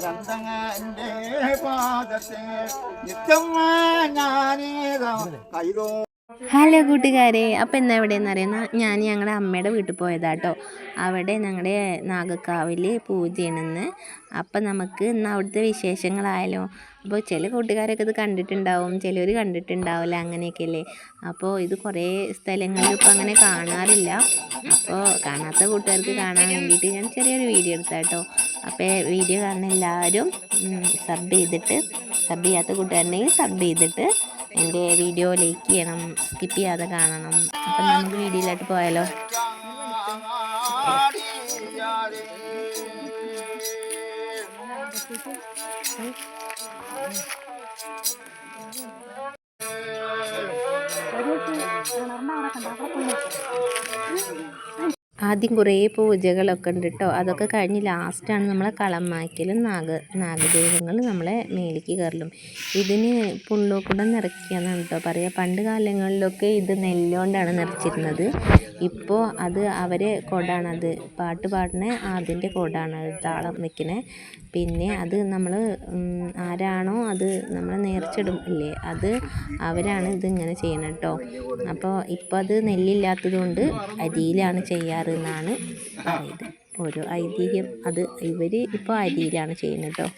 런당한내 과자세 니정아 나니라 아이고 hello കൂട്ടുകാരെ. അപ്പോൾ ഇന്ന് എവിടെയെന്ന് അറിയുന്ന ഞാൻ ഞങ്ങളുടെ അമ്മയുടെ വീട്ടിൽ പോയതാട്ടോ. അവിടെ ഞങ്ങളുടെ നാഗക്കാവിൽ പൂജയാണെന്ന്. അപ്പം നമുക്ക് ഇന്ന് അവിടുത്തെ വിശേഷങ്ങളായാലോ? അപ്പോൾ ചില കൂട്ടുകാരൊക്കെ ഇത് കണ്ടിട്ടുണ്ടാവും ചിലർ കണ്ടിട്ടുണ്ടാവില്ല അങ്ങനെയൊക്കെ അല്ലേ അപ്പോൾ ഇത് കുറേ സ്ഥലങ്ങളിൽ ഇപ്പോൾ അങ്ങനെ കാണാറില്ല. അപ്പോൾ കാണാത്ത കൂട്ടുകാർക്ക് കാണാൻ വേണ്ടിയിട്ട് ഞാൻ ചെറിയൊരു വീഡിയോ എടുത്താട്ടോ. അപ്പോൾ വീഡിയോ കാണുന്ന എല്ലാവരും സബ് ചെയ്തിട്ട് സബ് ചെയ്യാത്ത കൂട്ടുകാരുണ്ടെങ്കിൽ സബ് ചെയ്തിട്ട് എന്റെ വീഡിയോ ലൈക്ക് ചെയ്യണം സ്കിപ്പ് ചെയ്യാതെ കാണണം. അപ്പം നമുക്ക് വീഡിയോയിലോട്ട് പോയാലോ? ആദ്യം കുറേ പൂജകളൊക്കെ ഉണ്ട് കേട്ടോ അതൊക്കെ കഴിഞ്ഞ് ലാസ്റ്റാണ് നമ്മളെ കളമാക്കലും നാഗ നാഗദൈവങ്ങൾ നമ്മളെ മേലേക്ക് കയറലും. ഇതിന് പുള്ളോക്കൂടം നിറയ്ക്കുകയെന്നാണ് കേട്ടോ പറയുക പണ്ട് കാലങ്ങളിലൊക്കെ ഇത് നെല്ലുകൊണ്ടാണ് നിറച്ചിരുന്നത്. ഇപ്പോൾ അത് അവരെ കൊടാണത് പാട്ട് പാടുന്ന അതിന്റെ കൊടാണ് താളം വെക്കുന്നത് പിന്നെ അത് നമ്മൾ ആരാണോ അത് നമ്മൾ നേർച്ചിടും ഇല്ലേ? അത് അവരാണ് ഇതിങ്ങനെ ചെയ്യണം കേട്ടോ അപ്പോൾ ഇപ്പോൾ അത് നെല്ലില്ലാത്തത് കൊണ്ട് അരിയിലാണ് ചെയ്യാറ്. എന്നാണ് പറയുന്നത് ഓരോ ഐതിഹ്യം അത് ഇവർ ഇപ്പോൾ അരിയിലാണ് ചെയ്യുന്നത് കേട്ടോ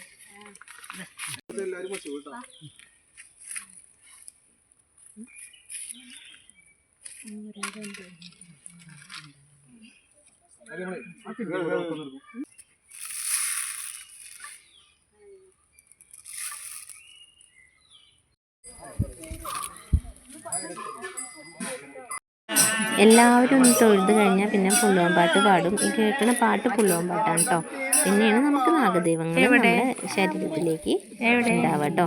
എല്ലാവരും ഒന്ന് തൊഴുത് കഴിഞ്ഞാൽ പിന്നെ പുള്ളുവൻ പാട്ട് പാടും. ഈ കേൾക്കുന്ന പാട്ട് പുള്ളുവൻ പാട്ടാണ് കേട്ടോ പിന്നെയാണ് നമുക്ക് നാഗദൈവങ്ങൾ നമ്മുടെ ശരീരത്തിലേക്ക് ഉണ്ടാവുക കേട്ടോ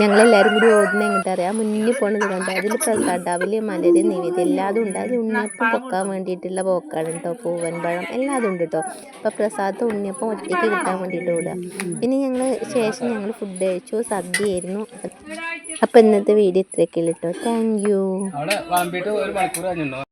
ഞങ്ങളെല്ലാവരും കൂടി ഓടുന്ന എങ്ങോട്ട് അറിയാം മുന്നിൽ പോണത് കണ്ടാൽ അതിൽ പ്രസാദ് അവൽ മലര് നിവേദ്യം എല്ലാതും ഉണ്ട്. അത് ഉണ്ണിയപ്പം പൊക്കാൻ വേണ്ടിയിട്ടുള്ള പോക്കാണ് കേട്ടോ. പൂവൻ പഴം എല്ലാതും ഉണ്ട് കേട്ടോ. അപ്പോൾ പ്രസാദ് ഉണ്ണിയപ്പം ഒറ്റയ്ക്ക് കിട്ടാൻ വേണ്ടിയിട്ട് ഓടുക. പിന്നെ ഞങ്ങൾ ശേഷം ഞങ്ങൾ ഫുഡ് കഴിച്ചു. സദ്യയായിരുന്നു അപ്പം ഇന്നത്തെ വീഡിയോ ഇത്രയൊക്കെ ഉള്ളു കേട്ടോ. Thank you